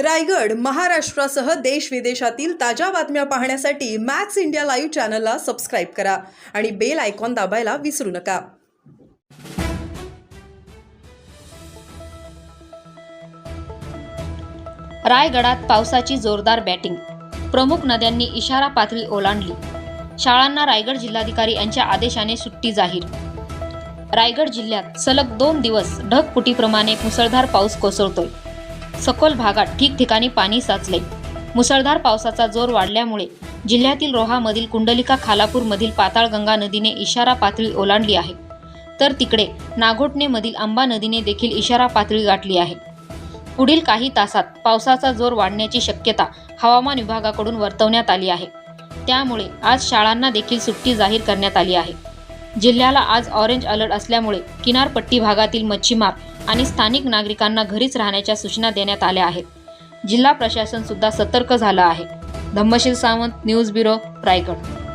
रायगड महाराष्ट्रासह देश विदेशातील ताज्या बातम्या पाहण्यासाठी मॅक्स इंडिया लाईव्ह चॅनलला सबस्क्राईब करा आणि बेल आयकॉन दाबायला विसरू नका. रायगडात पावसाची जोरदार बॅटिंग प्रमुख नद्यांनी इशारा पातळी ओलांडली. शाळांना रायगड जिल्हाधिकारी यांच्या आदेशाने सुट्टी जाहीर. रायगड जिल्ह्यात सलग दोन दिवस ढगपुटीप्रमाणे मुसळधार पाऊस कोसळतोय. सखोल भागात ठिकठिकाणी पाणी साचले. मुसळधार पावसाचा जोर वाढल्यामुळे जिल्ह्यातील रोहामधील कुंडलिका खालापूरमधील पाताळगंगा नदीने इशारा पातळी ओलांडली आहे. तर तिकडे नागोटणेमधील आंबा नदीने देखील इशारा पातळी गाठली आहे. पुढील काही तासात पावसाचा जोर वाढण्याची शक्यता हवामान विभागाकडून वर्तवण्यात आली आहे. त्यामुळे आज शाळांना देखील सुट्टी जाहीर करण्यात आली आहे. जिल्ह्याला आज ऑरेंज अलर्ट असल्यामुळे किनारपट्टी भागातील मच्छीमार आणि स्थानिक नागरिकांना घरीच राहण्याच्या सूचना देण्यात आल्या आहेत. जिल्हा प्रशासन सुद्धा सतर्क झालं आहे. Dhammasheel Sawant news bureau Raigad.